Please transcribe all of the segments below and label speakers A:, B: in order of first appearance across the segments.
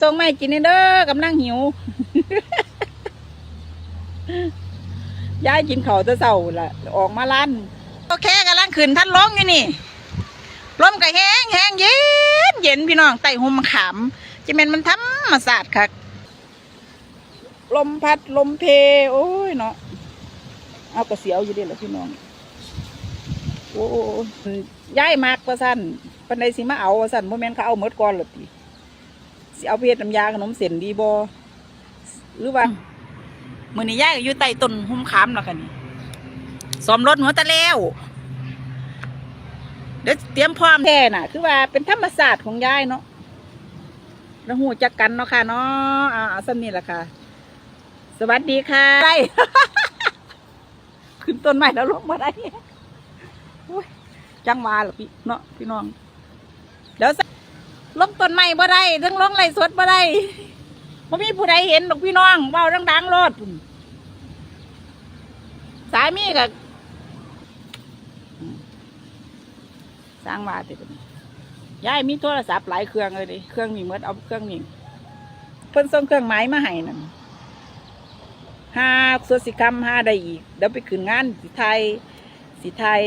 A: ส่งไม่กินเด้อกำลังหิว ยายกินข้าวแตะเสาละออกมาล้านโอเคกำลังขึ้นท่านร้องอยู่นี่ลมก็แห้งแห้งเย็นเย็นพี่น้องไต่หุมขามจะเป็นมันทำมาสาดคักลมพัดลมเพ โอ้ยเนาะเอากระเสียวอยู่ดีแหละพี่น้อง โอ้ยย้ายมากว่าสั้นปันใดสิมาเอาสั้นโมเมนต์เขาเอาเมดก่อนหรอติสิ เอาไปเฮ็ดน้ำยาขนมเส้นดีบอหรือว่ามือนี้ย้ายก็อยู่ใต้ต้นหุ้มขามแล้วกันนี่ซ้อมรถหัวตะแล้วเดี๋ยวเตรียมพร้อมแท้น่ะ คือว่าเป็นธรรมศาสตร์ของย้ายเนาะแล้วหูจักกันเนาะค่ะเนาะอ่าเอาซ้ำนี่แหละค่ะ สวัสดีค่ะได้ขึ้นต้นไม้แล้วลงมาได้โอ้ยจังหวาเหรอพี่เนาะพี่น้องเดี๋ยวสิ ลงต้นไม้บ่ได้ทั้งลงไรสดบ่ได้บ่มีผู้ใดเห็นดอกพี่น้องเบาดังๆรถสายมีกับสร้างมาติดยายมีโทรศัพท์หลายเครื่องเลยดิเครื่องนี้เมดเอาเครื่องนี้เพิ่นส่งเครื่องไม้มาให้นั่นห้าสวดสิคำห้าได้อีกเดี๋ยวไปขึ้นงานสิไทยสิไทย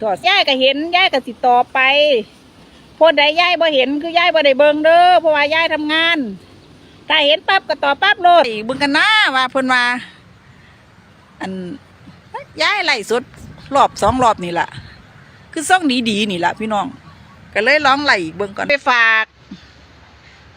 A: ถอดย่ายก็เห็นย่ายก็สิต่อไป พอใดย่ายบ่เห็นคือย่ายบ่ได้เบิ่งเด้อเพราะว่าย่ายทำงานถ้าเห็นปั๊บก็ต่อปั๊บโลดเบิ่งกันนะว่าเพิ่นว่าอันย่ายไล่สุดรอบสองรอบนี่ล่ะคือซ่องดีๆนี่ล่ะพี่น้อง ก็เลยร้องไล่อีกเบิ่งก่อนไปฝาก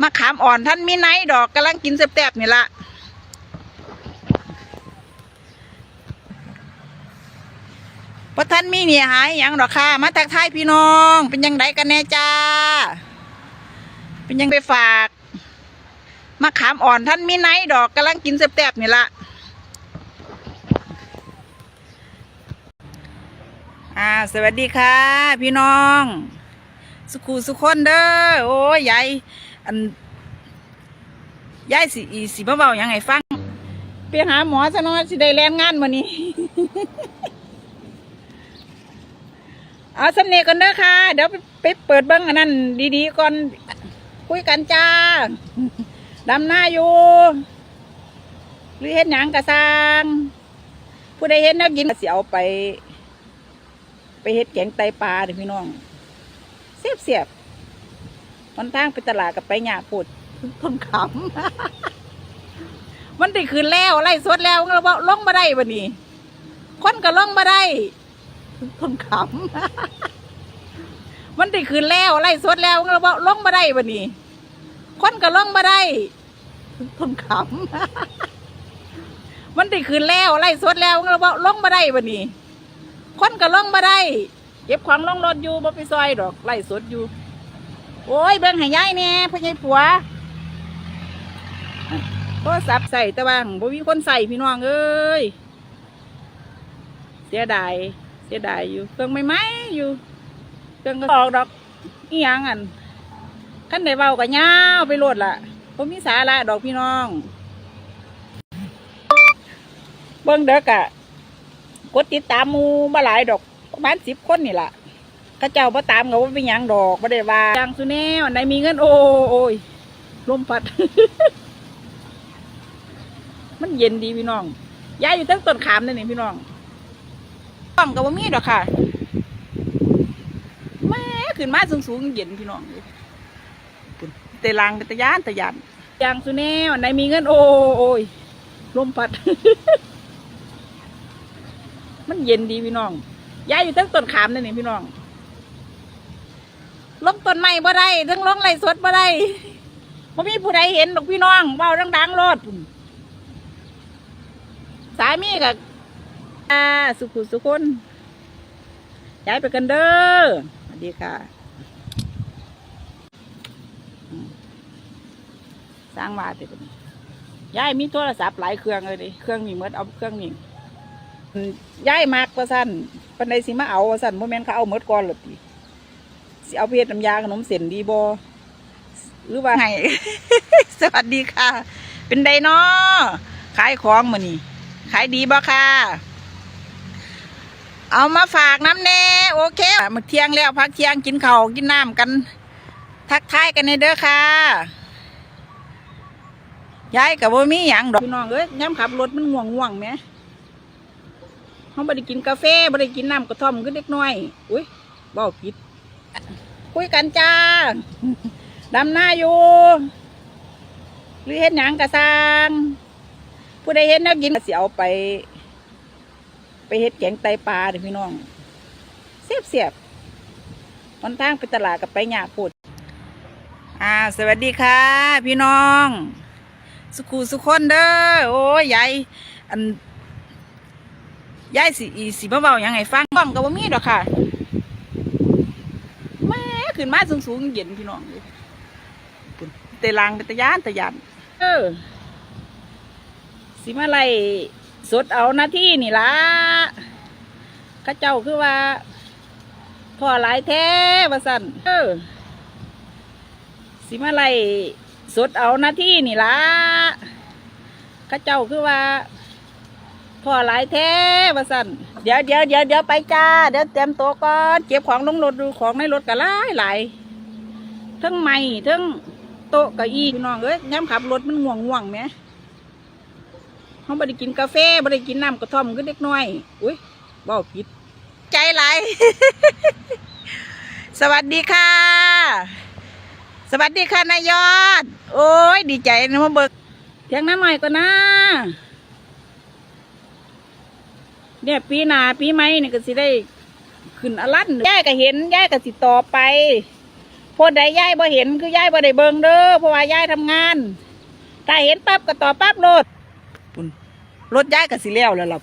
A: มะขามอ่อนท่านมีไนท์ดอกกำลังกินแซ่บๆนี่ล่ะ ระท่านมีเนี่ยหายยังหรอกค่ะ มาทักทายพี่น้อง เป็นยังไงกันแน่จ้า เป็นยังไปฝากมาขามอ่อนท่านมีไนดอกกำลังกินแซ่บๆนี่ละอ่า สวัสดีค่ะ พี่น้อง สุขูสุขคนเด้อโอ้ยยายอันยายสีสิมาเบายังไงฟังไปหาหมอซะหน่อยสิได้แรงงานมานี้ เอาสำเนียงกันเด้อค่ะ เดี๋ยวไปไปเปิดเบิ้งอันนั้นดีๆก่อน คุยกันจ้า ดำหน้าอยู่ หรือเห็นหยังกระซังผู้ใดเห็นแนวกินก็สิเอาไป ไปเฮ็ดแกงไตปลาเด้อพี่น้องเสียบเสียบๆมันทางไปตลาดกับไปหยาพูดต้นขำมันได้คืนแล้วไล่สดแล้วเราบอกลงมาได้บันนี้คนก็ลงมาได้ ต้นขำมันได้คืนแล้วไล่สดแล้วเราบอกลงมาได้บันนี้ คนก็ลงมาได้ต้นขำมันได้คืนแล้วไล่สดแล้วเราบอกลงมาได้บันนี้ คนก็ลงมาได้เก็บของลงรถอยู่บ่ไปซอยดอกไล่สดอยู่ โอ้ยเบิ่งให้ยายแหน่ยพ่อใหญ่ผัวโทรศัพท์ใส่แต่ว่าบ่มีคนใส่พี่น้องเอ้ยเสียดาย เสียดายอยู่เครื่องไม่ไหมอยู่เครื่องก็ออกดอกอีหยังอันขั้นได้เบาก็ยาวไปโลดล่ะผมมีสาระดอกพี่น้อง เบิ่งเด็กอะกดติดตามหมูมาหลายดอกประมาณสิบคนนี่ล่ะเข้าเจ้าบ่ตามเขาว่าเป็นหยังดอกบ่ได้ว่าจังสุแน่วันไหนมีเงินโอ้โอ้ยลมพัด มันเย็นดีพี่น้องย้ายอยู่ตั้งต้นขามเลยนี่พี่น้อง ต้องกับว่ามีดอกค่ะแม่ขึ้นมาสูงสูงๆเย็นพี่น้องพุ่นเตลังตะยานตะยานยางสุแน่วันไหนมีเงินโอ้โอยลมพัด มันเย็นดีพี่น้องย้ายอยู่ตั้งต้นขามเลยนี่พี่น้องลงต้นไม้บ่ได้ทั้งลงไรสดบ่ได้บ่มีผู้ใดเห็นดอกพี่น้องเบาดังๆรถพุ่นสายมีกับ สุขุสุคนย้ายไปกันเด้อสวัสดีค่ะสร้างมาติดย้ายมีโทรศัพท์หลายเครื่องเลยดิเครื่องนี้เมดเอาเครื่องนี้ย้ายมากว่าสั้นปันใดสิมาเอาว่าสั้นโมเมนเขาเอาเมดก่อนหรอติสิเอาเฮ็ดน้ำยาขนมเส้นดีบอหรือว่าไงสวัสดีค่ะ เป็นไดนาะขายของมานี่ขายดีบ่ค่ะ เอามาฝากน้ำแน่โอเคมาเที่ยงแล้วพักเที่ยงกินข้าวกินน้ำกัน ทักทายกันในเด้อค่ะยายกับว่ามีหยังดอกพี่น้องเอ้ยย้ำขับรถมันง่วงง่วงไหมเขาไม่ได้กินกาแฟไม่ได้กินน้ำกระท่อมก็เล็กน้อย อุ้ยบ้าผิด คุยกันจ้าดำหน้าอยู่ หรือเห็นหยังกระซังผู้ใดเห็นแนวกินก็สิเอาไป ไปเฮ็ดแกงไตปลาเด้อพี่น้องเสียบเสียบๆวันทางไปตลาดกับไปหยาพูดอ่า สวัสดีค่ะ พี่น้อง สุขูสุขคนเด้อโอ้ยยายอันยายสีสิมาเบาหยังไงฟังกล้องกับว่ามีดอกค่ะแม่ขึ้นมาสูงสูงๆเย็นพี่น้องเตลังเป็นตะยานตะยานเออสิมาไล สุดเอาหน้าที่นี่ละข้าเจ้าคือว่าพอหลายแท้ว่าสั่นเออสิมาไล่สดเอาหน้าที่นี่ละข้าเจ้าคือว่าพอหลายแท้ว่าสั่นเดี๋ยวเดี๋ยวเดี๋ยวเดี๋ยวไปจ้าเดี๋ยวเตรียมตัวก่อนเก็บของลงรถดูของในรถก็หลายหลายทั้งไม้ทั้งโต๊ะเก้าอี้พี่น้องเอ้ยย้ำขับรถมันง่วงง่วงไหม เขาไม่ได้กินกาแฟไม่ได้กินน้ำกระท่อมก็เล็กน้อย อุ้ยบ้าผิด ใจไหล สวัสดีค่ะ สวัสดีค่ะนายยอด โอ้ยดีใจนะมาเบิกเพียงน้ำหน่อยก็นะ เนี่ยปีหนาปีใหม่นี่ยก็สิได้ขึ้นอลันย่ายก็เห็นย่ายก็สิต่อไปพอใดย่ายบ่เห็นคือย่ายบ่ได้เบิงเด้อเพราะว่าย่ายทำงาน ถ้าเห็นปั๊บก็ต่อปั๊บรถปุ่น รถย่ายก็สิแล้วแล้วล่ะ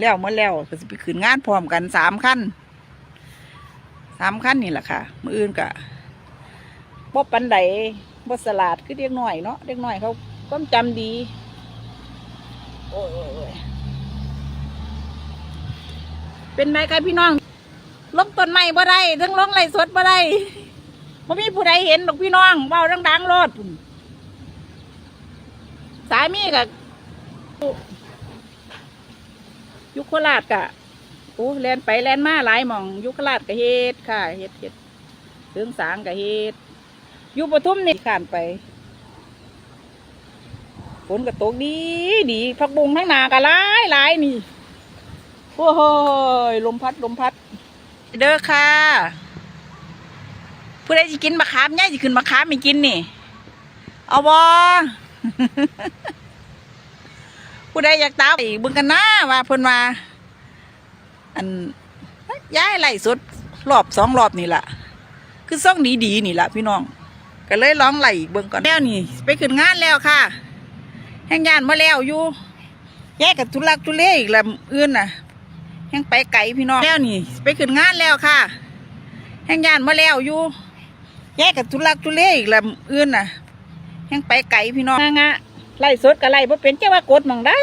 A: แล้วหมาแล้วก็สิไปขึ้นงานพร้อมกันสามคันสามคันนี่แหละค่ะมืออื่นก็บ่ปันไดบ่สลาดคือเด็กน้อยเนาะเด็กน้อยเขาความจำดี โอ้ยโอ้ยโอ้ยเป็นไงกันพี่น้องลงต้นไม้บ่ได้ทั้งลงไหลสดบ่ได้บ่มีผู้ใดเห็นหรอกพี่น้องเบาดังๆโลดสายมีกับ ยุคโคราชกะโอ้แลนไปแลนมาหลายหมอง ยุคโคราชกะเฮ็ดค่ะเฮ็ดเฮ็ดเรื่องสางกะเฮ็ดอยู่ปทุมนี่ขานไปฝนก็ตกดีดีพักบุงทั้งหนากะหลายหลายนี่โอ้โหลมพัดลมพัด เด้อค่ะผู้ใดจะกินมะขามย่ายจะขึ้นมะขามไม่กินนี่ เอาบอ ผู้ใดอยากตามอีกบึงกันนะว่าเพิ่นว่าอันย้ายไล่สดรอบสองรอบนี่ล่ะคือซ่องดีดีนี่ล่ะพี่น้อง ก็เลยร้องไหลเบิ่งก่อนแล้วนี่ ไปขึ้นงานแล้วค่ะ แห่งยานมาแล้วอยู่ แยกกับทุลักทุเลอีกล้วอื่นน่ะ แห่งไปไกลพี่น้องแล้วนี่ ไปขึ้นงานแล้วค่ะ แห่งยานมาแล้วอยู่ แยกกับทุลักทุเลอีกล้วอื่นน่ะ แห่งไปไกลพี่น้องงะ ไล่สดกับไล่บ่เป็นเจ้าว่ากดมองได้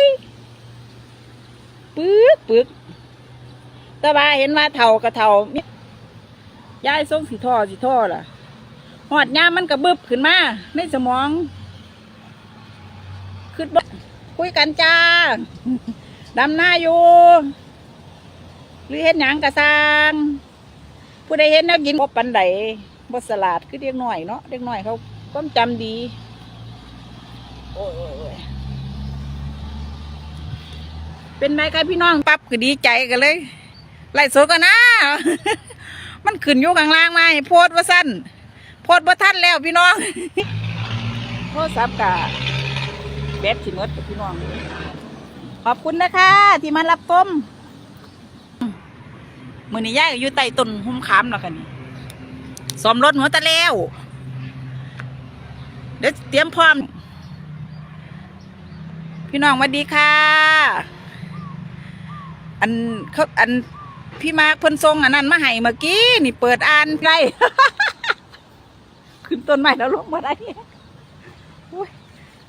A: ปึกปึกต่ว่าเห็นว่าเท่ากับเท่ายายส่งสีท่อสีท่อล่ะหอดยามันกระบึบขึ้นมาในสมองขึ้นบ่คุยกันจ้าดำหน้าอยู่ หรือเห็นหยังกระซังผู้ใดเห็นแนวกินบ่ปันไดบ่สลาดคือเด็กหน้อยเนาะเด็กหน้อยเขาความจำดี โอ้ยโอ้ยโอ้ย เป็นไงกันพี่น้องปั๊บก็ดีใจกันเลยไล่โซกันนะ มันขึ้นอยู่ข้างล่างมาให้โพดว่าสั้นโพดบ่าทันแล้วพี่น้องโทรศัพท์กะแบตสิมดกับพี่น้อง ขอบคุณนะคะ ที่มารับชมมือนี้ย่ายก็อยู่ใต้ต้นหุ้มขามแล้วค่ะนี่สอมรถหัวตะแล้วเดี๋ยวเตรียมพร้อม พี่น้องสวัสดีค่ะ อันเขาอันพี่มาร์คเพิ่นทรงอันนั้นมาให้เมื่อกี้นี่เปิดอ่านไรขึ้นต้นไม้แล้วลงมาได้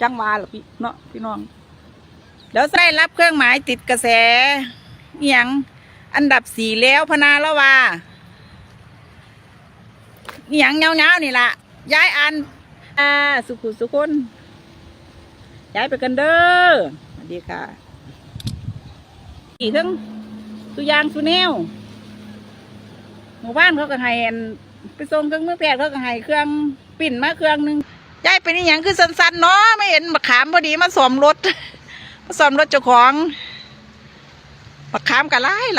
A: จังวาหรอพี่เนาะพี่น้องเดี๋ยวได้รับเครื่องหมายติดกระแสเอียงอันดับสี่แล้วพนาละว่าเอียงเงาๆนี่ล่ะย้ายอันอ่าสุขุสุคน ย้ายไปกันเด้อสวัสดีค่ะอีทั้งสุยางสุแนวหมู่บ้านเขาก็ให้อันไปส่งเครื่องมือแพทย์เขาก็ให้เครื่องปิ่นมาเครื่องหนึงย้ายเป็นอหยังคือสั้นๆเนาะไม่เห็นบักขามพอดีมาสวมรถมาสวมรถเจ้าของบักขามกะไล่ละ